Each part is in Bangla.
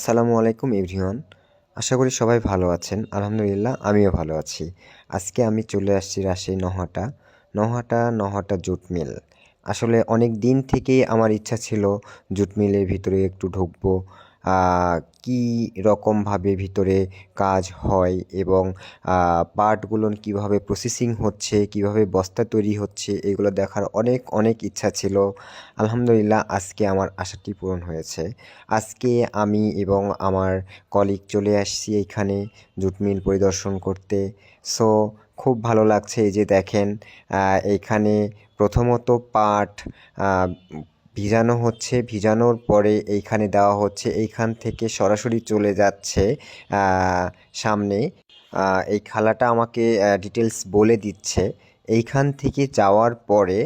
আসসালামু আলাইকুম এভরিওয়ান। আশা করি সবাই ভালো আছেন। আলহামদুলিল্লাহ, আমিও ভালো আছি। আজকে আমি চলে আসছি রাজশাহী নহাটা নহাটা নহাটা জুট মিল। আসলে অনেক দিন থেকেই আমার ইচ্ছা ছিল জুট মিলের ভিতরে একটু ঢুকবো। কী রকমভাবে ভিতরে কাজ হয় এবং পার্টগুলো কীভাবে প্রসেসিং হচ্ছে, কীভাবে বস্তা তৈরি হচ্ছে, এগুলো দেখার অনেক অনেক ইচ্ছা ছিল। আলহামদুলিল্লাহ আজকে আমার আশাটি পূরণ হয়েছে। আজকে আমি এবং আমার কলিগ চলে আসছি এইখানে জুট মিল পরিদর্শন করতে। সো, খুব ভালো লাগছে এই যে দেখেন এইখানে প্রথমত পাট ভিজানো হচ্ছে। ভিজানোর পরে এইখানে দেওয়া হচ্ছে, এইখান থেকে সরাসরি চলে যাচ্ছে সামনে। এই খালাটা আমাকে ডিটেলস বলে দিচ্ছে। এইখান থেকে যাওয়ার পরে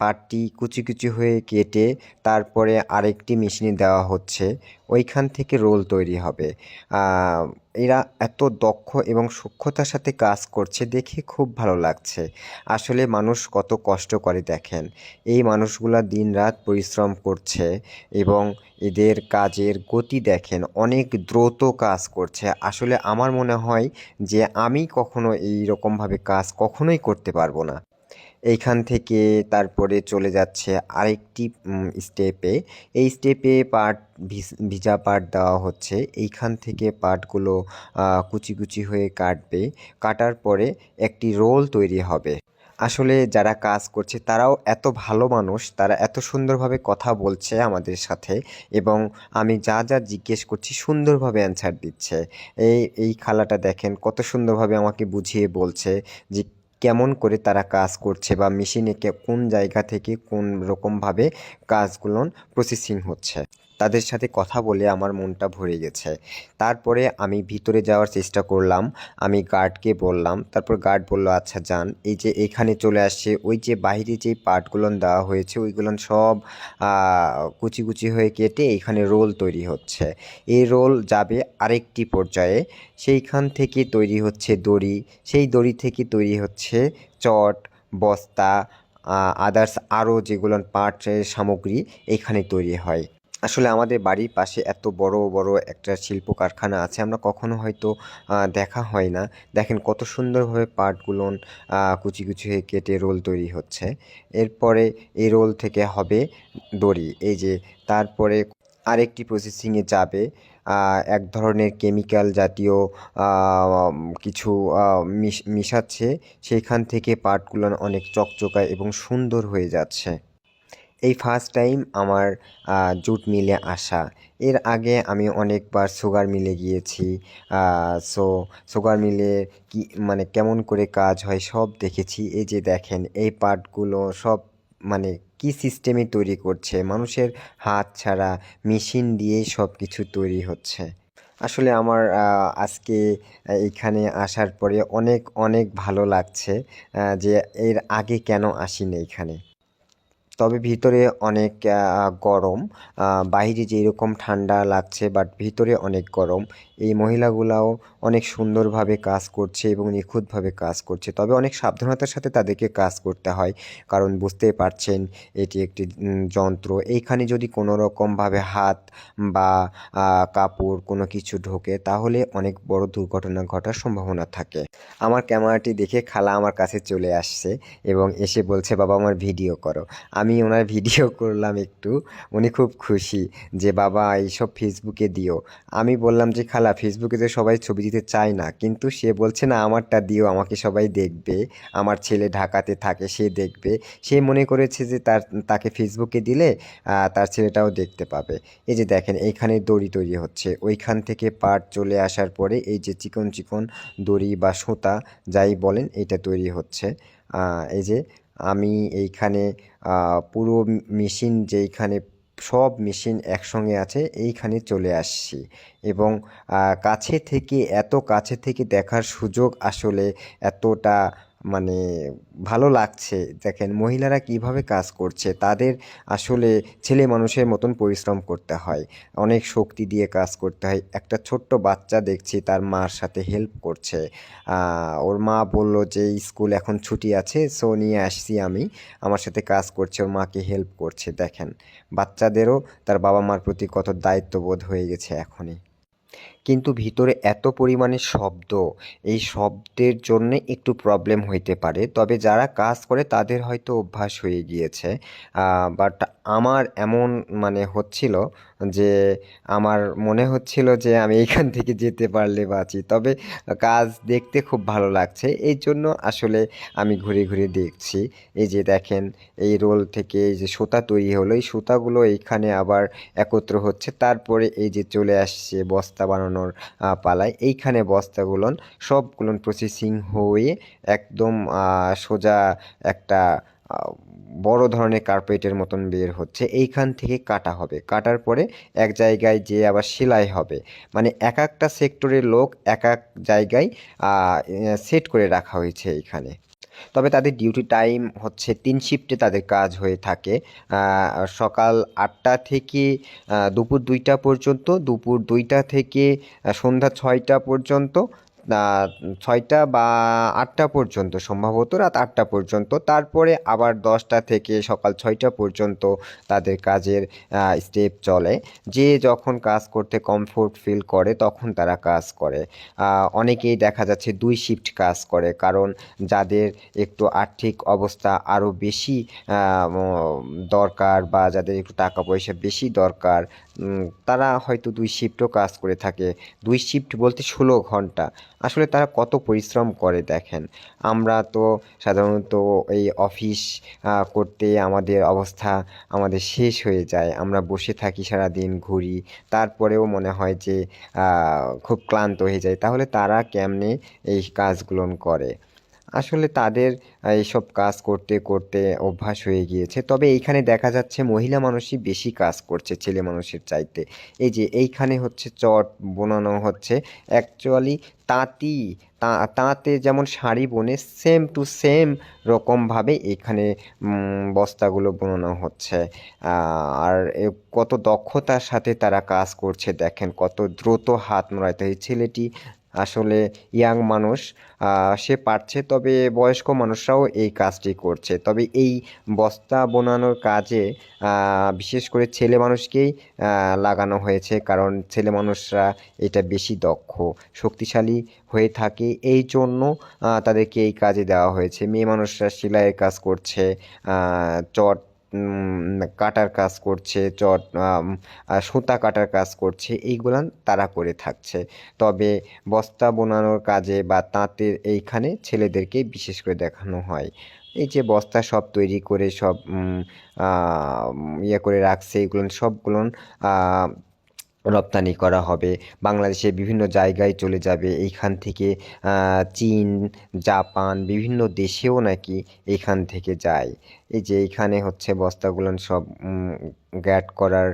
পাটটি কুচি কুচি হয়ে কেটে তারপরে আরেকটি মেশিনে দেওয়া হচ্ছে। ওইখান থেকে রোল তৈরি হবে। এরা এত দক্ষ এবং সূক্ষ্মতার সাথে কাজ করছে দেখে খুব ভালো লাগছে। আসলে মানুষ কত কষ্ট করে দেখেন। এই মানুষগুলা দিন রাত পরিশ্রম করছে এবং এদের কাজের গতি দেখেন, অনেক দ্রুত কাজ করছে। আসলে আমার মনে হয় যে আমি কখনো এই রকমভাবে কাজ কখনোই করতে পারব না। এইখান থেকে তারপরে চলে যাচ্ছে আরেকটি স্টেপে এই স্টেপে পাট ভিজা পাট দেওয়া হচ্ছে। এইখান থেকে পাটগুলো কুচি কুচি হয়ে কাটবে। কাটার পরে একটি রোল তৈরি হবে। আসলে যারা কাজ করছে, তারাও এত ভালো মানুষ, তারা এত সুন্দরভাবে কথা বলছে আমাদের সাথে এবং আমি যা যা জিজ্ঞেস করছি সুন্দরভাবে অ্যান্সার দিচ্ছে। এই এই খালাটা দেখেন কত সুন্দরভাবে আমাকে বুঝিয়ে বলছে যে কেমন করে তারা কাজ করছে বা মেশিনে কোন জায়গা থেকে কোন রকমভাবে কাজগুলো প্রসেসিং হচ্ছে। তাদের সাথে কথা বলে আমার মনটা ভরে গেছে। তারপরে আমি ভিতরে যাওয়ার চেষ্টা করলাম। আমি গার্ডকে বললাম, তারপর গার্ড বলল আচ্ছা যান। এই যে এখানে চলে আসছে, ওই যে বাইরে যে পার্টগুলো দেওয়া হয়েছে, ওইগুলো সব কুচি কুচি হয়ে কেটে এখানে রোল তৈরি হচ্ছে। এই রোল যাবে আরেকটি পর্যায়ে। সেইখান থেকে তৈরি হচ্ছে দড়ি। সেই দড়ি থেকে তৈরি হচ্ছে চট, বস্তা আদার্স আরও যেগুলো পার্টের সামগ্রী এখানে তৈরি হয়। আসলে আমাদের বাড়ির পাশে এত বড় বড় একটা শিল্প কারখানা আছে, আমরা কখনো হয়তো দেখা হয় না। দেখেন কত সুন্দরভাবে পাটগুলো কুচি কুচি হয়ে কেটে রোল তৈরি হচ্ছে। এরপরে এই রোল থেকে হবে দড়ি, এই যে তারপরে আরেকটি প্রসেসিংয়ে যাবে এক ধরনের কেমিক্যাল জাতীয় কিছু মিশাচ্ছে সেইখান থেকে পাটগুলো অনেক চকচকা এবং সুন্দর হয়ে যাচ্ছে। এই ফার্স্ট টাইম আমার জুট মিলে আসা। এর আগে আমি অনেকবার সুগার মিলে গিয়েছি সো সুগার মিলে কি মানে কেমন করে কাজ হয় সব দেখেছি। এই যে দেখেন, এই পার্টগুলো সব মানে কি সিস্টেমে তৈরি করছে? মানুষের হাত ছাড়া মেশিন দিয়েই সব কিছু তৈরি হচ্ছে। আসলে আমার আজকে এইখানে আসার পরে অনেক অনেক ভালো লাগছে যে এর আগে কেন আসিনি এইখানে তবে ভিতরে অনেক গরম। বাইরে যেরকম ঠান্ডা লাগছে বাট ভিতরে অনেক গরম। এই মহিলাগুলাও অনেক সুন্দরভাবে কাজ করছে এবং নিখুঁতভাবে কাজ করছে। তবে অনেক সাবধানতার সাথে তাদেরকে কাজ করতে হয়, কারণ বুঝতেই পারছেন এটি একটি যন্ত্র। এইখানে যদি কোনো রকমভাবে হাত বা কাপড় কোনো কিছু ঢোকে, তাহলে অনেক বড় দুর্ঘটনা ঘটার সম্ভাবনা থাকে। আমার ক্যামেরাটি দেখে খালা আমার কাছে চলে আসছে এবং এসে বলছে, বাবা, আমার ভিডিও করো। আমি ওনার ভিডিও করলাম একটু, উনি খুব খুশি যে, বাবা, এইসব ফেসবুকে দিও। আমি বললাম যে, খালা ফেসবুকে তো সবাই ছবি দিতে চায় না। কিন্তু সে বলছে, না, আমারটা দিও, আমাকে সবাই দেখবে। আমার ছেলে ঢাকাতে থাকে, সে দেখবে। সে মনে করেছে যে তার, তাকে ফেসবুকে দিলে তার ছেলেটাও দেখতে পাবে। এই যে দেখেন, এইখানে দড়ি তৈরি হচ্ছে। ওইখান থেকে পাট চলে আসার পরে এই যে চিকন চিকন দড়ি বা সুতা, যাই বলেন, এটা তৈরি হচ্ছে। এই যে আমি এইখানে পুরো মেশিন যেইখানে সব মেশিন একসঙ্গে আছে, এইখানে চলে আসছি। এবং কাছে থেকে, এত কাছে থেকে দেখার সুযোগ আসলে এতটা মানে ভালো লাগছে। দেখেন, মহিলারা কীভাবে কাজ করছে, তাদের আসলে ছেলে মানুষের মতন পরিশ্রম করতে হয়। অনেক শক্তি দিয়ে কাজ করতে হয়। একটা ছোট্ট বাচ্চা দেখছি, তার মার সাথে হেল্প করছে। ওর মা বলল যে, স্কুল এখন ছুটি আছে সো নিয়ে আসছি আমি। আমার সাথে কাজ করছে, ওর মাকে হেল্প করছে। দেখেন, বাচ্চাদেরও তার বাবা মার প্রতি কত দায়িত্ববোধ হয়ে গেছে এখনই। কিন্তু ভিতরে এত পরিমাণে শব্দ, এই শব্দের জন্যে একটু প্রবলেম হইতে পারে। তবে যারা কাজ করে তাদের হয়তো অভ্যাস হয়ে গিয়েছে। বাট আমার এমন মানে হচ্ছিল যে, আমার মনে হচ্ছিল যে, আমি এখান থেকে যেতে পারলে বাঁচি। তবে কাজ দেখতে খুব ভালো লাগছে। এই জন্য আসলে আমি ঘুরে ঘুরে দেখছি। এই যে দেখেন, এই রোল থেকে এই যে সুতা তৈরি হলো, এই সুতাগুলো এইখানে আবার একত্র হচ্ছে। তারপরে এই যে চলে আসছে, বস্তা বানানোর পালায়। এইখানে বস্তাগুলো সবগুলো প্রসেসিং হয়ে একদম সোজা একটা বড় ধরনের কার্পেটের মতন বের হচ্ছে। এইখান থেকে কাটা হবে। কাটার পরে এক জায়গায় যে আবার সেলাই হবে। মানে এক একটা সেক্টরের লোক এক এক জায়গায় সেট করে রাখা হয়েছে এইখানে। তবে তাদের ডিউটি টাইম হচ্ছে তিন শিফটে তাদের কাজ হয়ে থাকে। সকাল আটটা থেকে দুপুর দুইটা পর্যন্ত, দুপুর দুইটা থেকে সন্ধ্যা ছয়টা পর্যন্ত ছয়টা বা আটটা পর্যন্ত, সম্ভবত রাত আটটা পর্যন্ত। তারপরে আবার দশটা থেকে সকাল ছয়টা পর্যন্ত তাদের কাজের স্টেপ চলে। যে যখন কাজ করতে কমফোর্ট ফিল করে, তখন তারা কাজ করে। অনেকেই দেখা যাচ্ছে দুই শিফট কাজ করে, কারণ যাদের একটু আর্থিক অবস্থা আরও বেশি দরকার বা যাদের একটু টাকা পয়সা বেশি দরকার তারা হয়তো দুই শিফটও কাজ করে থাকে। দুই শিফট বলতে ষোলো ঘণ্টা। আসলে তারা কত পরিশ্রম করে দেখেন। আমরা তো সাধারণত এই অফিস করতে আমাদের অবস্থা আমাদের শেষ হয়ে যায়। আমরা বসে থাকি সারা দিন ঘুরি। তারপরেও মনে হয় যে খুব ক্লান্ত হয়ে যায়। তাহলে তারা কেমনে এই কাজগুলো করে? আসলে তাদের এইসব কাজ করতে করতে অভ্যাস হয়ে গিয়েছে। তবে এইখানে দেখা যাচ্ছে মহিলা মানুষই বেশি কাজ করছে ছেলে মানুষের চাইতে। এই যে এইখানে হচ্ছে চট বোনানো হচ্ছে। অ্যাকচুয়ালি তাঁতি তাঁতে যেমন শাড়ি বোনে সেম টু সেম রকমভাবে এখানে বস্তাগুলো বোনানো হচ্ছে। আর কত দক্ষতার সাথে তারা কাজ করছে দেখেন, কত দ্রুত হাত নড়াইতে এই ছেলেটি আসলে ইয়াং মানুষ সে পারছে, তবে বয়স্ক মানুষরাও এই কাজটি করছে। তবে এই বস্তা বোনানোর কাজে বিশেষ করে ছেলে মানুষকেই লাগানো হয়েছে, কারণ ছেলে মানুষরা এটা বেশি দক্ষ, শক্তিশালী হয়ে থাকে। এই জন্য তাদেরকে এই কাজে দেওয়া হয়েছে। মেয়ে মানুষরা সেলাইয়ের কাজ করছে চট কাটার কাজ করছে, চট সুতা কাটার কাজ করছে এইগুলান তারা করে থাকছে। তবে বস্তা বোনানোর কাজে বা তাঁতের এইখানে ছেলেদেরকে বিশেষ করে দেখানো হয়। এই যে বস্তা সব তৈরি করে সব ইয়ে করে রাখছে এগুলো সবগুলো রপ্তানি করা হবে। বাংলাদেশে বিভিন্ন জায়গায় চলে যাবে। এইখান থেকে চীন, জাপান বিভিন্ন দেশেও নাকি এইখান থেকে যায়। এই যে এইখানে হচ্ছে বস্তাগুলো সব গ্যাট করার